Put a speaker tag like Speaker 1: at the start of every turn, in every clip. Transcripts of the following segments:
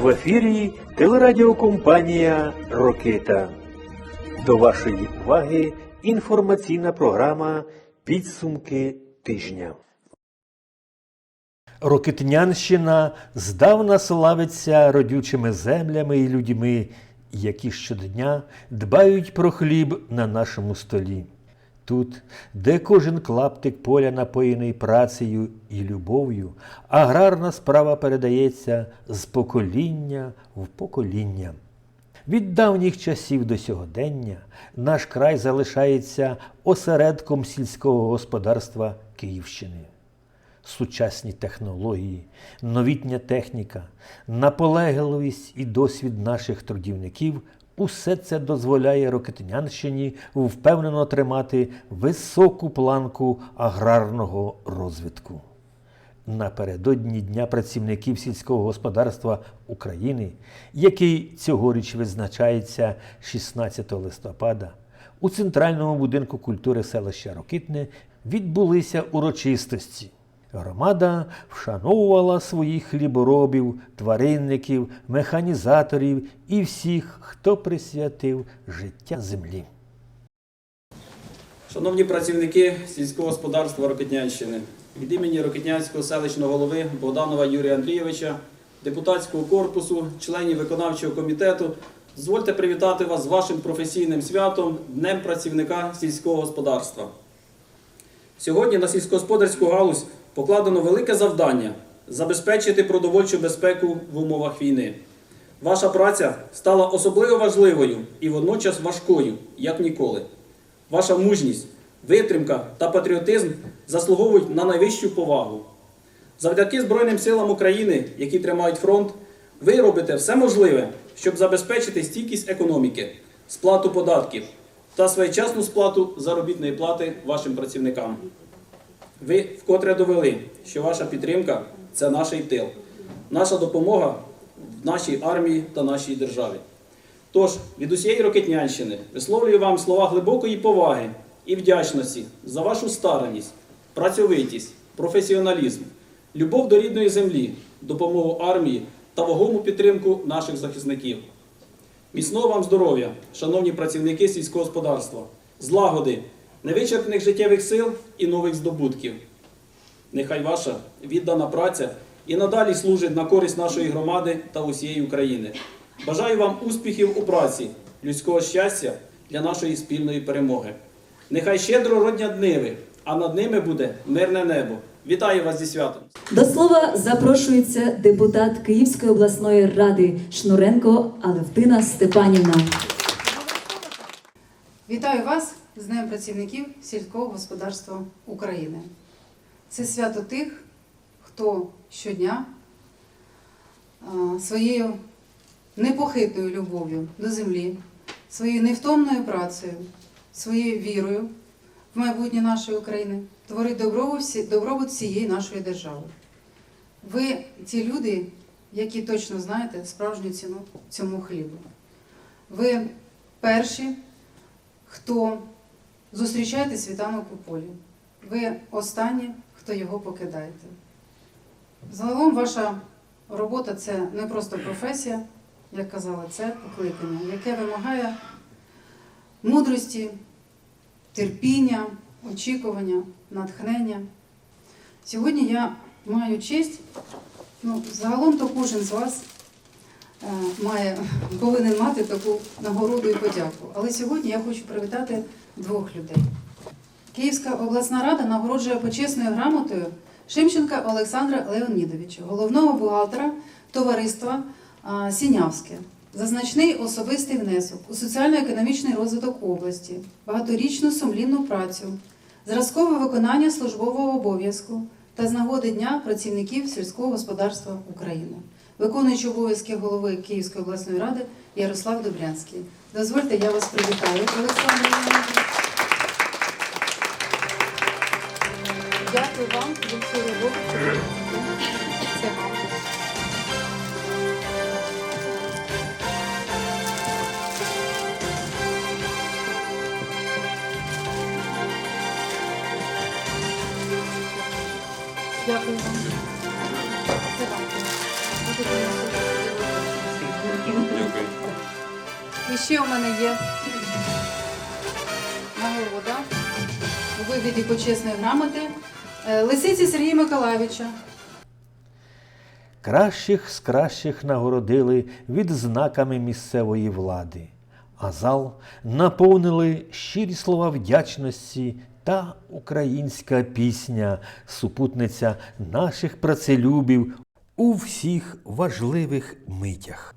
Speaker 1: В ефірі телерадіокомпанія Рокита. До вашої уваги інформаційна програма Підсумки тижня. Рокитнянщина здавна славиться родючими землями і людьми, які щодня дбають про хліб на нашому столі. Тут, де кожен клаптик поля напоєний працею і любов'ю, аграрна справа передається з покоління в покоління. Від давніх часів до сьогодення наш край залишається осередком сільського господарства Київщини. Сучасні технології, новітня техніка, наполегливість і досвід наших трудівників усе це дозволяє Рокетнянщині впевнено тримати високу планку аграрного розвитку. Напередодні Дня працівників сільського господарства України, який цьогоріч визначається 16 листопада, у центральному будинку культури селища Рокитне відбулися урочистості. Громада вшановувала своїх хліборобів, тваринників, механізаторів і всіх, хто присвятив життя землі.
Speaker 2: Шановні працівники сільського господарства Рокетнянщини, від імені Рокетнянського селищного голови Богданова Юрія Андрійовича, депутатського корпусу, членів виконавчого комітету, дозвольте привітати вас з вашим професійним святом Днем працівника сільського господарства. Сьогодні на сільськогосподарську галузь покладено велике завдання забезпечити продовольчу безпеку в умовах війни. Ваша праця стала особливо важливою і водночас важкою, як ніколи. Ваша мужність, витримка та патріотизм заслуговують на найвищу повагу. Завдяки Збройним силам України, які тримають фронт, ви робите все можливе, щоб забезпечити стійкість економіки, сплату податків та своєчасну сплату заробітної плати вашим працівникам. Ви вкотре довели, що ваша підтримка це наш тил, наша допомога в нашій армії та нашій державі. Тож, від усієї Рокетнянщини висловлюю вам слова глибокої поваги і вдячності за вашу старанність, працьовитість, професіоналізм, любов до рідної землі, допомогу армії та вагому підтримку наших захисників. Міцного вам здоров'я, шановні працівники сільського господарства, злагоди, невичерпних життєвих сил і нових здобутків. Нехай ваша віддана праця і надалі служить на користь нашої громади та усієї України. Бажаю вам успіхів у праці, людського щастя для нашої спільної перемоги. Нехай щедро роднять дниви, а над ними буде мирне небо. Вітаю вас зі святом!
Speaker 3: До слова запрошується депутат Київської обласної ради Шнуренко Алевтина Степанівна.
Speaker 4: Вітаю вас з Днем працівників сільського господарства України. Це свято тих, хто щодня своєю непохитною любов'ю до землі, своєю невтомною працею, своєю вірою в майбутнє нашої України творить добробут всі- добробут всієї нашої держави. Ви ті люди, які точно знаєте справжню ціну цьому хлібу. Ви перші, хто зустрічаєте світанок у полі. Ви останні, хто його покидаєте. Загалом ваша робота це не просто професія, як казала, це покликання, яке вимагає мудрості, терпіння, очікування, натхнення. Сьогодні я маю честь, ну, загалом то кожен з вас е, має, повинен мати таку нагороду і подяку. Але сьогодні я хочу привітати двох людей. Київська обласна рада нагороджує почесною грамотою Шимченка Олександра Леонідовича, головного бухгалтера товариства Сінявське, за значний особистий внесок у соціально-економічний розвиток області, багаторічну сумлінну працю, зразкове виконання службового обов'язку та з нагоди Дня працівників сільського господарства України, виконуючи обов'язки голови Київської обласної ради Ярослав Добрянський. Дозвольте, я вас привітаю, Олександр Дякую вам за цю роботу. Це вам. Дякую вам. Це вам. Будете носити. ще у мене є нагорода у вигляді почесної грамоти Лисиці Сергія Миколайовича.
Speaker 1: Кращих з кращих нагородили відзнаками місцевої влади, а зал наповнили щирі слова вдячності та українська пісня, супутниця наших працелюбів у всіх важливих митях.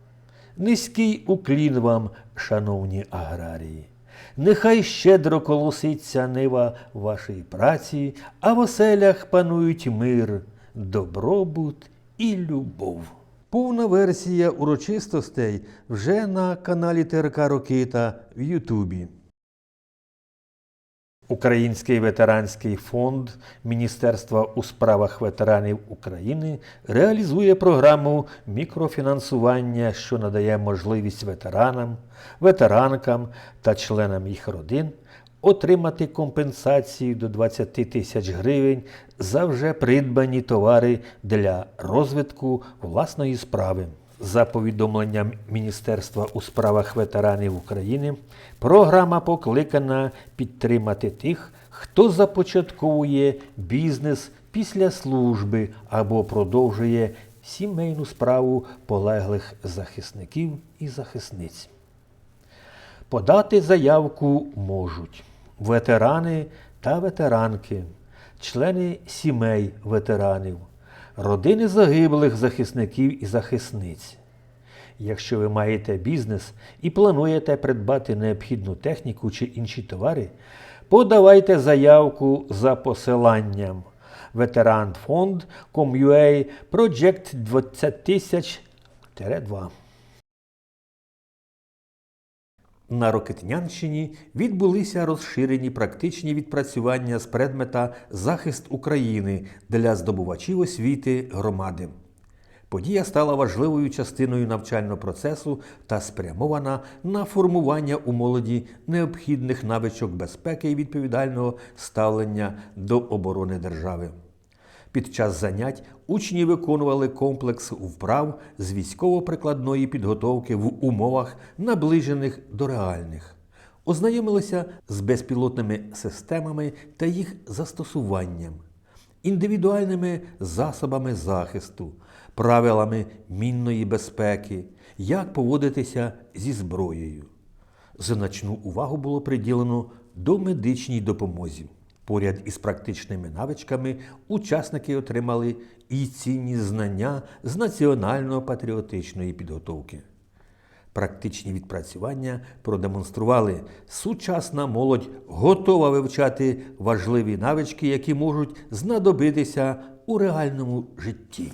Speaker 1: Низький уклін вам, шановні аграрії. Нехай щедро колоситься нива вашої праці, а в оселях панують мир, добробут і любов. Повна версія урочистостей вже на каналі ТРК Рокита в Ютубі. Український ветеранський фонд Міністерства у справах ветеранів України реалізує програму мікрофінансування, що надає можливість ветеранам, ветеранкам та членам їх родин отримати компенсацію до 20 тисяч гривень за вже придбані товари для розвитку власної справи. За повідомленням Міністерства у справах ветеранів України, програма покликана підтримати тих, хто започатковує бізнес після служби або продовжує сімейну справу полеглих захисників і захисниць. Подати заявку можуть ветерани та ветеранки, члени сімей ветеранів, родини загиблих захисників і захисниць. Якщо ви маєте бізнес і плануєте придбати необхідну техніку чи інші товари, подавайте заявку за посиланням ветеранфонд.com.ua Project 20 На Рокетнянщині відбулися розширені практичні відпрацювання з предмета захист України для здобувачів освіти громади. Подія стала важливою частиною навчального процесу та спрямована на формування у молоді необхідних навичок безпеки і відповідального ставлення до оборони держави. Під час занять учні виконували комплекс вправ з військово-прикладної підготовки в умовах, наближених до реальних, ознайомилися з безпілотними системами та їх застосуванням, індивідуальними засобами захисту, правилами мінної безпеки, як поводитися зі зброєю. Значну увагу було приділено до медичній допомозі. Поряд із практичними навичками учасники отримали і цінні знання з національно-патріотичної підготовки. Практичні відпрацювання продемонстрували, сучасна молодь готова вивчати важливі навички, які можуть знадобитися у реальному житті.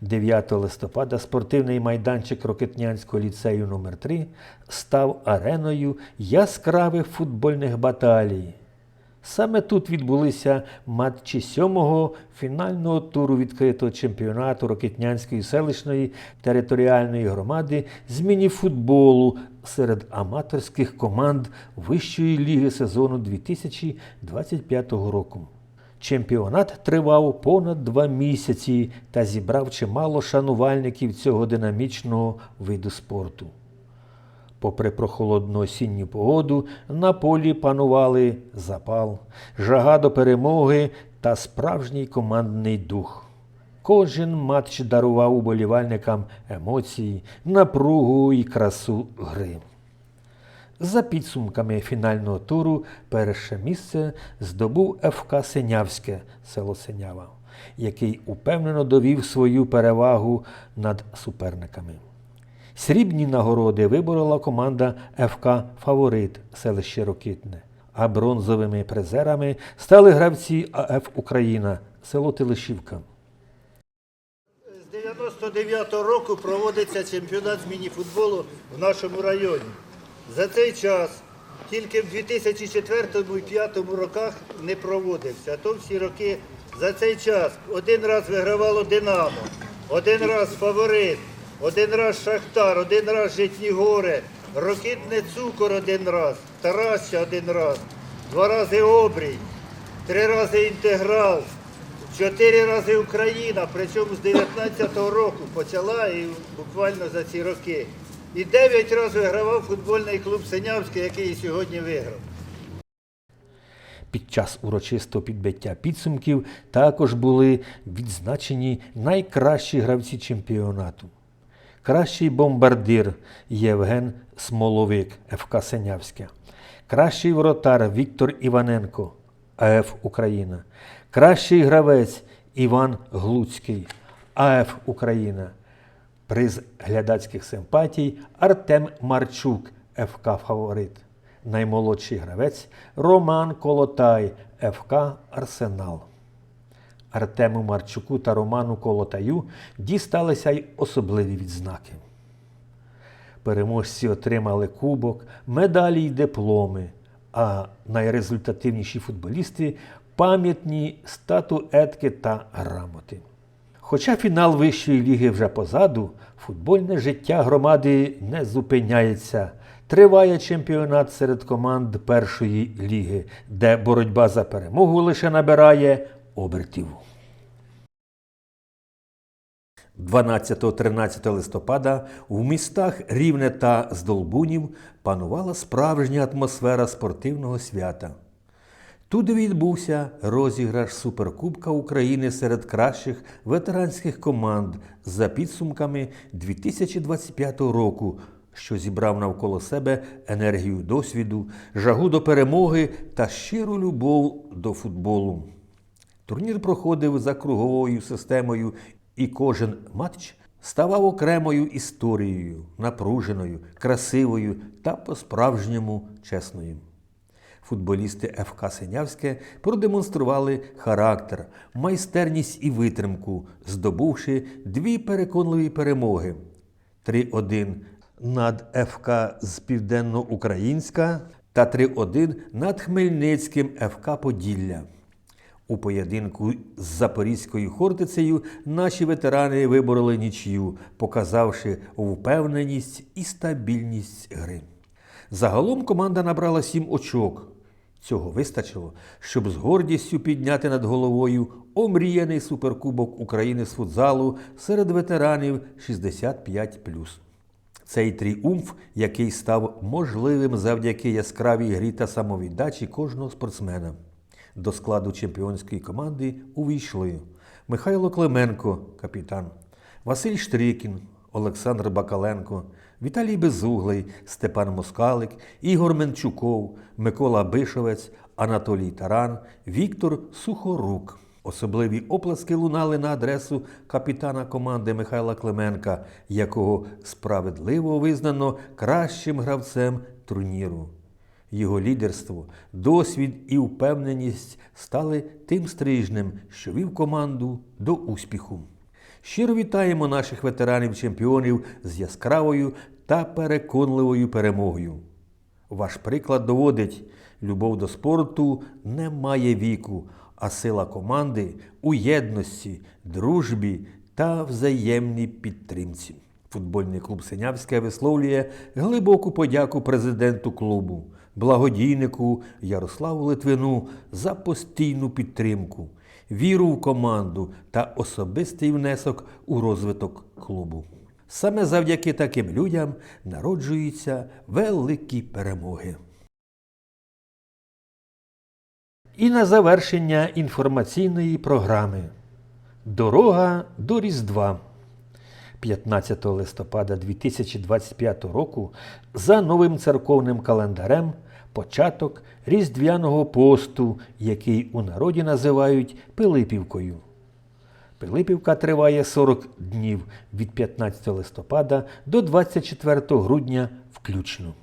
Speaker 1: 9 листопада спортивний майданчик Рокетнянського ліцею номер 3 став ареною яскравих футбольних баталій. Саме тут відбулися матчі сьомого фінального туру відкритого чемпіонату Рокетнянської селищної територіальної громади з мініфутболу серед аматорських команд Вищої ліги сезону 2025 року. Чемпіонат тривав понад два місяці та зібрав чимало шанувальників цього динамічного виду спорту. Попри прохолодну осінню погоду, на полі панували запал, жага до перемоги та справжній командний дух. Кожен матч дарував уболівальникам емоції, напругу і красу гри. За підсумками фінального туру перше місце здобув ФК Синявське село Синява, який упевнено довів свою перевагу над суперниками. Срібні нагороди виборола команда ФК Фаворит селище Рокитне, а бронзовими призерами стали гравці АФ Україна село Телешівка.
Speaker 5: З 99-го року проводиться чемпіонат з мініфутболу в нашому районі. За цей час тільки в 2004 і 2005 роках не проводився. А то всі роки за цей час один раз вигравало Динамо, один раз фаворит, один раз Шахтар, один раз Житні Гори, Рокитне Цукор один раз, Тараща один раз, два рази Обрій, три рази інтеграл, Чотири рази Україна, причому з 19-го року почала і буквально за ці роки. І дев'ять разів вигравав футбольний клуб Синявський, який і сьогодні виграв.
Speaker 1: Під час урочистого підбиття підсумків також були відзначені найкращі гравці чемпіонату. Кращий бомбардир Євген Смоловик ФК Синявське. Кращий воротар Віктор Іваненко АФ Україна. Кращий гравець Іван Глуцький АФ Україна. Приз глядацьких симпатій Артем Марчук ФК Фаворит. Наймолодший гравець Роман Колотай ФК Арсенал. Артему Марчуку та Роману Колотаю дісталися й особливі відзнаки. Переможці отримали кубок, медалі й дипломи, а найрезультативніші футболісти пам'ятні статуетки та грамоти. Хоча фінал вищої ліги вже позаду, футбольне життя громади не зупиняється. Триває чемпіонат серед команд першої ліги, де боротьба за перемогу лише набирає обертів. 12-13 листопада в містах Рівне та Здолбунів панувала справжня атмосфера спортивного свята. Тут відбувся розіграш Суперкубка України серед кращих ветеранських команд за підсумками 2025 року, що зібрав навколо себе енергію досвіду, жагу до перемоги та щиру любов до футболу. Турнір проходив за круговою системою, і кожен матч ставав окремою історією, напруженою, красивою та по-справжньому чесною. Футболісти ФК Синявське продемонстрували характер, майстерність і витримку, здобувши дві переконливі перемоги: 3-1 над ФК з Південноукраїнська та 3-1 над Хмельницьким ФК Поділля. У поєдинку з Запорізькою Хортицею наші ветерани вибороли нічию, показавши впевненість і стабільність гри. Загалом команда набрала сім очок. Цього вистачило, щоб з гордістю підняти над головою омріяний суперкубок України з футзалу серед ветеранів 65+. Цей тріумф, який став можливим завдяки яскравій грі та самовіддачі кожного спортсмена. До складу чемпіонської команди увійшли Михайло Клименко, капітан, Василь Штрикін, Олександр Бакаленко, Віталій Безуглий, Степан Москалик, Ігор Менчуков, Микола Бишовець, Анатолій Таран, Віктор Сухорук. Особливі оплески лунали на адресу капітана команди Михайла Клименка, якого справедливо визнано кращим гравцем турніру. Його лідерство, досвід і впевненість стали тим стрижнем, що вів команду до успіху. Щиро вітаємо наших ветеранів-чемпіонів з яскравою та переконливою перемогою. Ваш приклад доводить, любов до спорту не має віку, а сила команди у єдності, дружбі та взаємній підтримці. Футбольний клуб Синявське висловлює глибоку подяку президенту клубу, благодійнику Ярославу Литвину за постійну підтримку, віру в команду та особистий внесок у розвиток клубу. Саме завдяки таким людям народжуються великі перемоги. І на завершення інформаційної програми Дорога до Різдва. 15 листопада 2025 року за новим церковним календарем початок Різдвяного посту, який у народі називають Пилипівкою. Пилипівка триває 40 днів від 15 листопада до 24 грудня включно.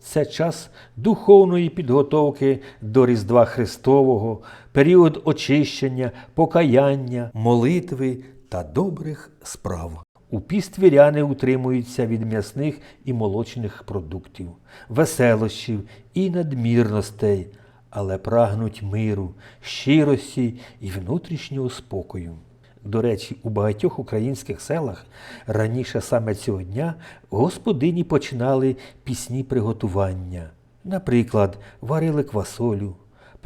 Speaker 1: Це час духовної підготовки до Різдва Христового, період очищення, покаяння, молитви та добрих справ. У піст утримуються від м'ясних і молочних продуктів, веселощів і надмірностей, але прагнуть миру, щирості і внутрішнього спокою. До речі, у багатьох українських селах раніше саме цього дня господині починали пісні приготування. Наприклад, варили квасолю,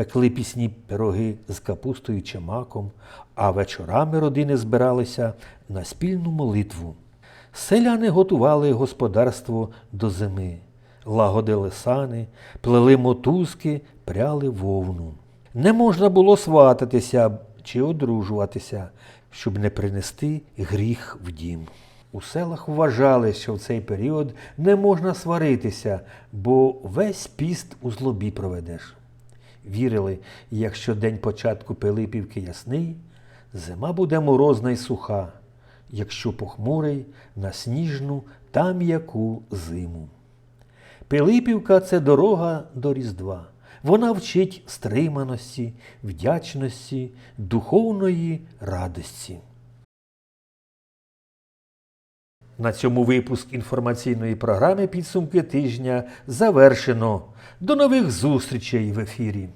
Speaker 1: пекли пісні пироги з капустою чи маком, а вечорами родини збиралися на спільну молитву. Селяни готували господарство до зими, лагодили сани, плели мотузки, пряли вовну. Не можна було свататися чи одружуватися, щоб не принести гріх в дім. У селах вважали, що в цей період не можна сваритися, бо весь піст у злобі проведеш. Вірили, якщо день початку Пилипівки ясний, зима буде морозна й суха, якщо похмурий на сніжну та м'яку зиму. Пилипівка це дорога до Різдва. Вона вчить стриманості, вдячності, духовної радості. На цьому випуск інформаційної програми підсумки тижня завершено. До нових зустрічей в ефірі.